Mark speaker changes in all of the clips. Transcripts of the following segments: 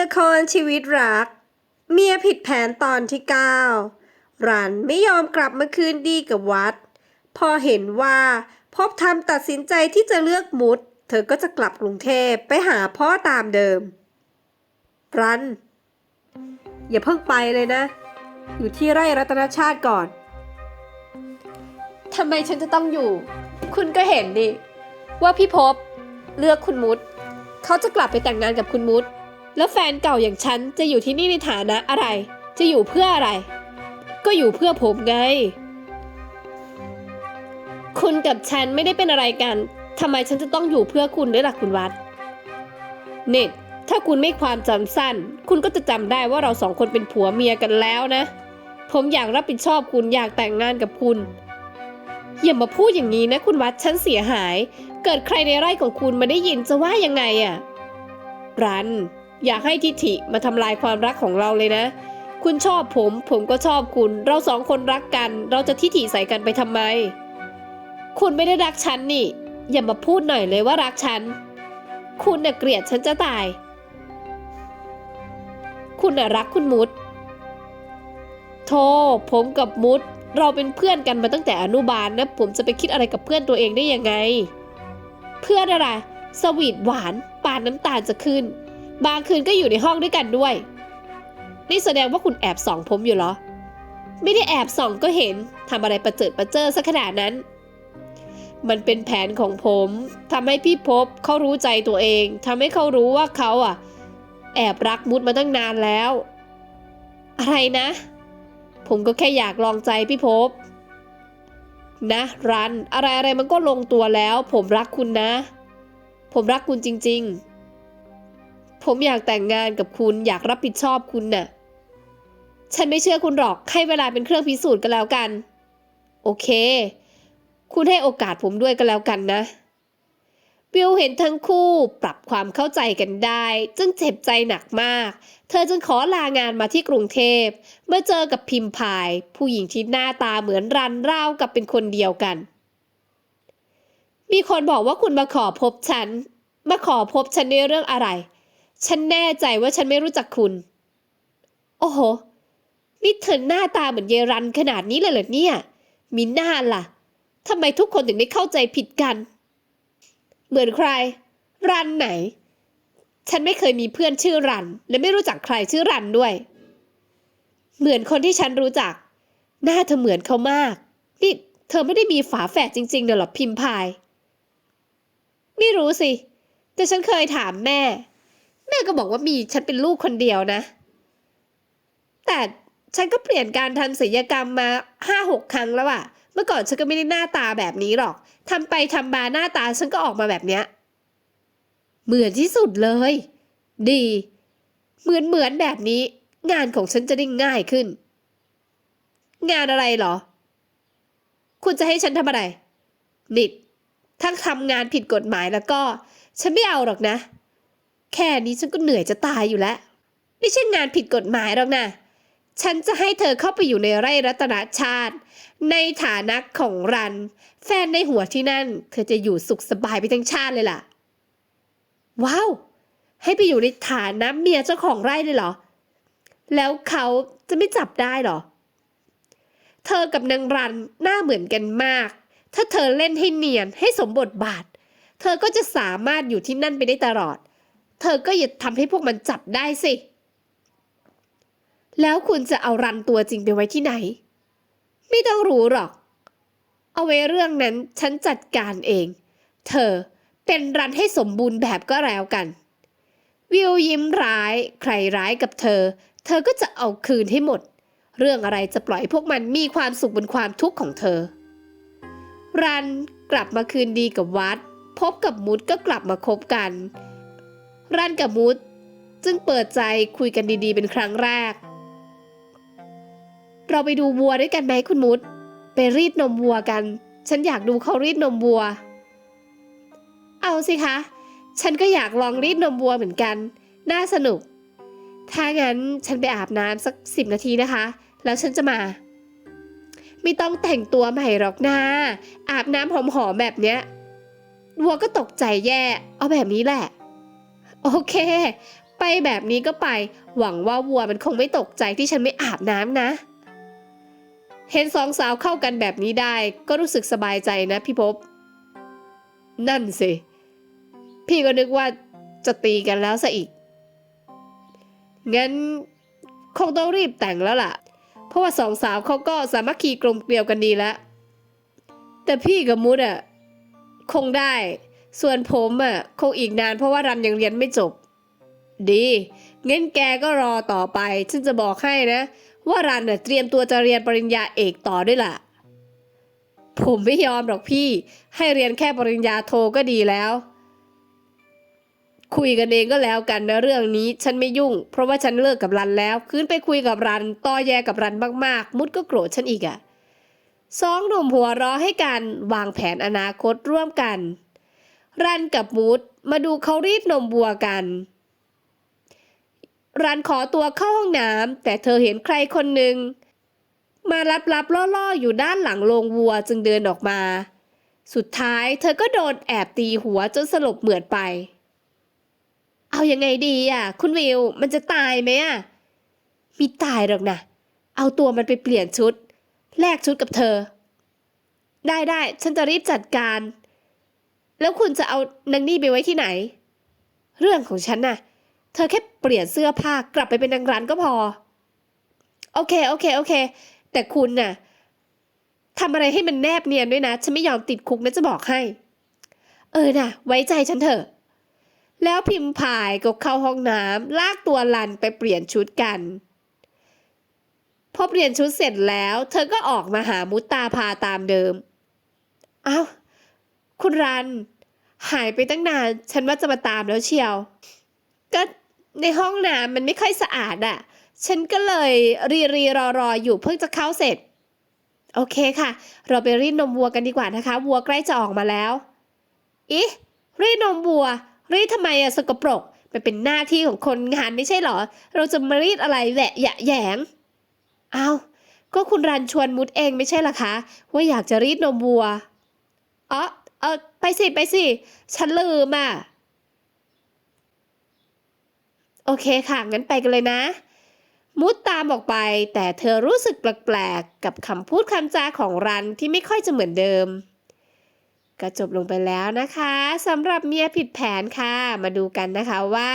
Speaker 1: ละครชีวิตรัก เมียผิดแผนตอนที่ 9 รันไม่ยอมกลับมาคืนดีกับวัด พอเห็นว่าพบทำตัดสินใจที่จะเลือกมุด เธอก็จะกลับกรุงเทพไปหาพ่อตามเดิม รัน อย่าเพิ่งไปเลยนะ อยู่ที่ไร่รัตนชาติก่อนทำไมฉันจะต้องอยู่ คุณก็เห็นดิว่าพี่พบเลือกคุณมุด เขาจะกลับไปแต่งงานกับคุณมุด แล้วแฟนเก่าอย่างฉันจะอยู่ที่นี่ในฐานะอะไร จะอยู่เพื่ออะไร ก็อยู่เพื่อผมไง คุณกับฉันไม่ได้เป็นอะไรกันทำไมฉันจะต้องอยู่เพื่อคุณด้วยล่ะคุณวัด เน็ตถ้าคุณไม่ความจำสั้น คุณก็จะจำได้ว่าเราสองคนเป็นผัวเมียกันแล้วนะ ผมอยากรับผิดชอบคุณอยากแต่งงานกับคุณอย่ามาพูดอย่างนี้นะคุณวัดฉันเสียหาย เกิดใครในไร่ของคุณมาได้ยินจะว่ายังไงอะรัน อยากให้ทิฐิมาทำลายความรักของเราเลยนะ คุณชอบผม ผมก็ชอบคุณ เราสองคนรักกัน เราจะทิฐิใส่กันไปทำไม คุณไม่ได้รักฉันนี่ อย่ามาพูดหน่อยเลยว่ารักฉัน คุณน่ะเกลียดฉันจะตาย คุณน่ะรักคุณมุดโธ่ผมกับมุด เราเป็นเพื่อนกันมาตั้งแต่อนุบาลนะ ผมจะไปคิดอะไรกับเพื่อนตัวเองได้ยังไง เพื่อนอะไร สวีทหวาน ปานน้ำตาลจะขึ้น บางคืนก็อยู่ในห้องด้วยกันด้วย นี่แสดงว่าคุณแอบส่องผมอยู่เหรอ ไม่ได้แอบส่องก็เห็นทำอะไรประเจิดประเจิอซะขนาดนั้น มันเป็นแผนของผมทำให้พี่พบเขารู้ใจตัวเองทำให้เขารู้ว่าเขาอะ แอบรักมุดมาตั้งนานแล้ว อะไรนะ ผมก็แค่อยากลองใจพี่พบ นะรันอะไรอะไรมันก็ลงตัวแล้ว ผมรักคุณนะ ผมรักคุณจริง ๆ ผมอยากแต่งงานกับคุณอยากรับผิดชอบคุณน่ะ ฉันไม่เชื่อคุณหรอกให้เวลาเป็นเครื่องพิสูจน์กันแล้วกัน โอเค คุณให้โอกาสผมด้วยกันแล้วกันนะบิวเห็นทั้งคู่ปรับความเข้าใจกันได้ จึงเจ็บใจหนักมาก เธอจึงขอลางานมาที่กรุงเทพเมื่อเจอกับพิมพาย ผู้หญิงที่หน้าตาเหมือนรันราวกับเป็นคนเดียวกัน มีคนบอกว่าคุณมาขอพบฉัน มาขอพบฉันในเรื่องอะไร ฉันแน่ใจว่าฉันไม่รู้จักคุณ โอ้โห นี่เธอหน้าตาเหมือนเยรันขนาดนี้เลยเหรอเนี่ย มีหน้าล่ะทำไมทุกคนถึงได้เข้าใจผิดกัน เหมือนใคร รันไหน ฉันไม่เคยมีเพื่อนชื่อรัน และไม่รู้จักใครชื่อรันด้วย เหมือนคนที่ฉันรู้จัก หน้าเธอเหมือนเขามาก นี่เธอไม่ได้มีฝาแฝดจริงๆเหรอพิมพาย ไม่รู้สิ แต่ฉันเคยถามแม่ แม่ก็บอกว่ามีฉันเป็นลูกคนเดียวนะ แต่ฉันก็เปลี่ยนการทำศัลยกรรมมาห้าหกครั้งแล้วอะเมื่อก่อนฉันก็ไม่ได้หน้าตาแบบนี้หรอกทำไปทำมาหน้าตาฉันก็ออกมาแบบเนี้ย เหมือนที่สุดเลย ดี เหมือนเหมือนแบบนี้ งานของฉันจะได้ง่ายขึ้น งานอะไรหรอ คุณจะให้ฉันทำอะไร นิด ถ้าทำงานผิดกฎหมายแล้วก็ ฉันไม่เอาหรอกนะ แค่นี้ฉันก็เหนื่อยจะตายอยู่แล้ว ไม่ใช่งานผิดกฎหมายหรอกนะ ฉันจะให้เธอเข้าไปอยู่ในไร่รัตนชาติ ในฐานะของรัน แฟนในหัวที่นั่น เธอจะอยู่สุขสบายไปทั้งชาติเลยล่ะ ว้าว ให้ไปอยู่ในฐานะเมียเจ้าของไร่เลยเหรอ แล้วเขาจะไม่จับได้เหรอ เธอกับนางรันหน้าเหมือนกันมาก ถ้าเธอเล่นให้เนียนให้สมบทบาท เธอก็จะสามารถอยู่ที่นั่นไปได้ตลอด เธอก็อย่าทำให้พวกมันจับได้สิ แล้วคุณจะเอารันตัวจริงไปไว้ที่ไหน ไม่ต้องรู้หรอก เอาไว้เรื่องนั้นฉันจัดการเอง เธอเป็นรันให้สมบูรณ์แบบก็แล้วกัน วิวยิ้มร้าย ใครร้ายกับเธอ เธอก็จะเอาคืนให้หมด เรื่องอะไรจะปล่อยพวกมันมีความสุขบนความทุกข์ของเธอ รันกลับมาคืนดีกับวัด พบกับมุดก็กลับมาคบกัน รันกับมุดจึงเปิดใจคุยกันดีๆ เป็นครั้งแรก เราไปดูวัวด้วยกันไหมคุณมุด ไปรีดนมวัวกัน ฉันอยากดูเขารีดนมวัว เอาสิคะ ฉันก็อยากลองรีดนมวัวเหมือนกัน น่าสนุก ถ้างั้นฉันไปอาบน้ำสักสิบนาทีนะคะ แล้วฉันจะมา ไม่ต้องแต่งตัวใหม่หรอกนะอาบน้ำหอมๆแบบเนี้ยวัวก็ตกใจแย่ เอาแบบนี้แหละ โอเค ไปแบบนี้ก็ไป หวังว่าวัวมันคงไม่ตกใจที่ฉันไม่อาบน้ำนะ เห็นสองสาวเข้ากันแบบนี้ได้ ก็รู้สึกสบายใจนะพี่พบ นั่นสิ พี่ก็นึกว่าจะตีกันแล้วซะอีก งั้นคงต้องรีบแต่งแล้วล่ะ เพราะว่าสองสาวเขาก็สามัคคีกลมเกลียวกันดีแล้ว แต่พี่กับมุดอะคงได้ ส่วนผมอะคงอีกนานเพราะว่ารันยังเรียนไม่จบ ดีงั้นแกก็รอต่อไป ฉันจะบอกให้นะ ว่ารันน่ะเตรียมตัวจะเรียนปริญญาเอกต่อด้วยล่ะ ผมไม่ยอมหรอกพี่ ให้เรียนแค่ปริญญาโทก็ดีแล้ว คุยกันเองก็แล้วกันนะเรื่องนี้ ฉันไม่ยุ่ง เพราะว่าฉันเลิกกับรันแล้วคืนไปคุยกับรันต่อแยกับรันมากๆ มุดก็โกรธฉันอีกอะสองหนุ่มหัวเร้อให้กันวางแผนอนาคตร่วมกัน รันกับมุดมาดูเขารีดนมบัวกัน รันขอตัวเข้าห้องน้ำแต่เธอเห็นใครคนหนึ่งมารับรับๆล่อๆ อยู่ด้านหลังโรงวัวจึงเดินออกมา สุดท้ายเธอก็โดนแอบตีหัวจนสลบเหมือดไป เอายังไงดีอะ คุณวิว มันจะตายไหมอะมีตายหรอกนะ เอาตัวมันไปเปลี่ยนชุด แลกชุดกับเธอ ได้ได้ฉันจะรีบจัดการ แล้วคุณจะเอานางนี่ไปไว้ที่ไหน เรื่องของฉันน่ะ เธอแค่เปลี่ยนเสื้อผ้ากลับไปเป็นนางร้านก็พอ โอเค โอเค โอเค แต่คุณน่ะทำอะไรให้มันแนบเนียนด้วยนะ ฉันไม่ยอมติดคุกนะจะบอกให้ เออน่ะ ไว้ใจฉันเถอะ แล้วพิมพ์พายก็เข้าห้องน้ำลากตัวลันไปเปลี่ยนชุดกัน พอเปลี่ยนชุดเสร็จแล้ว เธอก็ออกมาหามุตตาพาตามเดิมอ้าว คุณรัน หายไปตั้งนาน ฉันว่าจะมาตามแล้วเชียว ก็ในห้องน้ำมันไม่ค่อยสะอาดอะ่ะ ฉันก็เลยรีรีรอรออยู่เพิ่งจะเข้าเสร็จ โอเคค่ะ เราไปรีดนมวัวกันดีกว่านะคะ วัวใกล้จะออกมาแล้วอิรีดนมวัว รีดทำไมอะสกปรก มันเป็นหน้าที่ของคนงานไม่ใช่เหรอ เราจะมารีดอะไรแหวะแหยะแยงเอาก็คุณรันชวนมุดเองไม่ใช่หรอคะ ว่าอยากจะรีดนมวัวอ๋อ เออไปสิ ไปสิ ฉันลืมอะ โอเคค่ะ งั้นไปกันเลยนะ มุดตามออกไป แต่เธอรู้สึกแปลกๆ กับคำพูดคำจาของรันที่ไม่ค่อยจะเหมือนเดิม ก็จบลงไปแล้วนะคะสำหรับเมียผิดแผนค่ะ มาดูกันนะคะว่า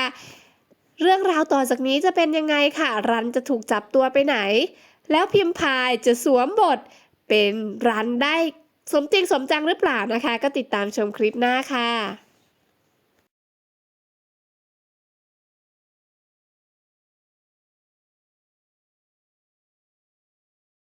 Speaker 1: เรื่องราวต่อจากนี้จะเป็นยังไงค่ะ รันจะถูกจับตัวไปไหน แล้วพิมพายจะสวมบทเป็นรันได้ สมจริงสมจังหรือเปล่านะคะ ก็ติดตามชมคลิปหน้าค่ะ